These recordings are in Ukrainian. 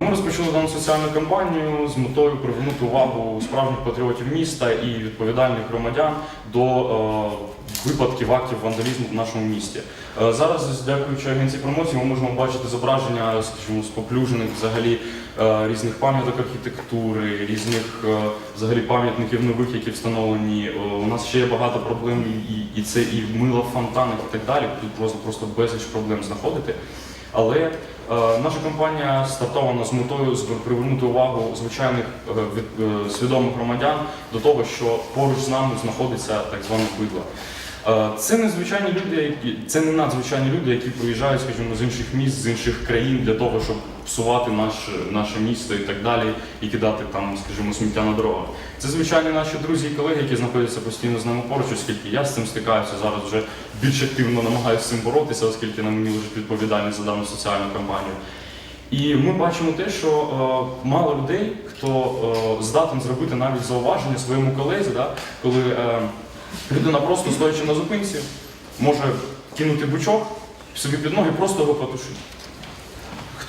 Ми розпочали дану соціальну кампанію з метою привернути увагу справжніх патріотів міста і відповідальних громадян до е, випадків актів вандалізму в нашому місті. Е, зараз, дякуючи агенції промоції, ми можемо бачити зображення, скажімо, споплюжених взагалі е, різних пам'яток архітектури, різних е, взагалі пам'ятників нових, які встановлені. У нас ще є багато проблем, і, це і мило в фонтанах, і так далі. Тут просто просто безліч проблем знаходити. Але наша компанія стартована з метою привернути увагу звичайних свідомих громадян до того, що поруч з нами знаходиться так зване бидло. Е, Це незвичайні люди, які це не надзвичайні люди, які приїжджають, скажімо, з інших міст, з інших країн для того, щоб псувати наш, наше місто і так далі, і кидати там, скажімо, сміття на дорогах. Це звичайні наші друзі і колеги, які знаходяться постійно з нами поруч, оскільки я з цим стикаюся зараз вже більш активно намагаюся з цим боротися, оскільки на мені лежить відповідальність за дану соціальну кампанію. І ми бачимо те, що е, мало людей, хто е, здатен зробити навіть зауваження своєму колезі, да, коли е, людина просто стоячи на зупинці, може кинути бучок собі під ноги, просто його потушити.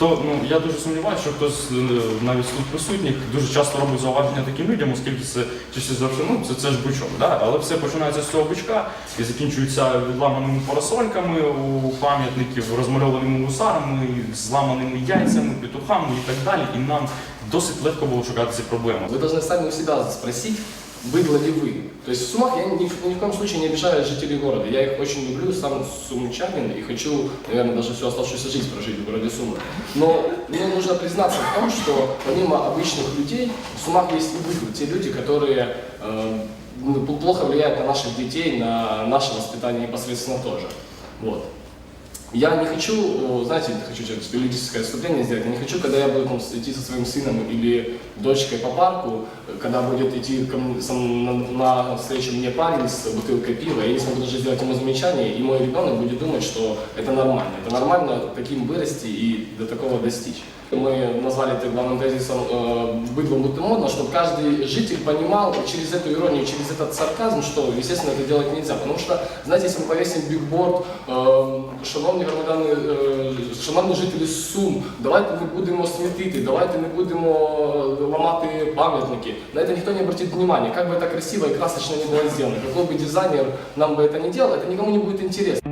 Хто, ну, я дуже сумніваюся, що хтось е, навіть тут присутніх дуже часто робить зауваження таким людям, оскільки це чисто завжди, ну, це, це ж бучок, да? але все починається з цього бучка і закінчується відламаними парасольками у пам'ятників, розмальованими гусарами, зламаними яйцями, петухами і так далі. І нам досить легко було шукати ці проблеми. Вы должны сами у себя спросить, быдло ли вы. То есть в Сумах я ни, ни в коем случае не обижаю жителей города. Я их очень люблю, сам сумчанин, и хочу, наверное, даже всю оставшуюся жизнь прожить в городе Сумы. Но мне нужно признаться в том, что помимо обычных людей, в Сумах есть и быдло. Те люди, которые э, ну, плохо влияют на наших детей, на наше воспитание непосредственно тоже. Вот. Я не хочу, э, знаете, хочу сейчас юридическое отступление сделать, я не хочу, когда я буду там идти со своим сыном или дочкой по парку, э, когда будет идти ко мне- на, на встречу мне парень с бутылкой пива, я не смогу даже сделать ему замечание, и мой ребенок будет думать, что это нормально. Это нормально таким вырасти и до такого достичь. Мы назвали это главным тезисом э, «быдло будто модно», чтобы каждый житель понимал через эту иронию, через этот сарказм, что, естественно, это делать нельзя. Потому что, знаете, если мы повесим бигборд, э, шановні громадяни, е, шановні жителі Сум, давайте не будемо смітити, давайте не будемо е, ламати пам'ятники. На это никто не обратит внимания. Как бы это красиво и красочно не было сделано, какой бы дизайнер нам бы это ни делал, это никому не будет интересно.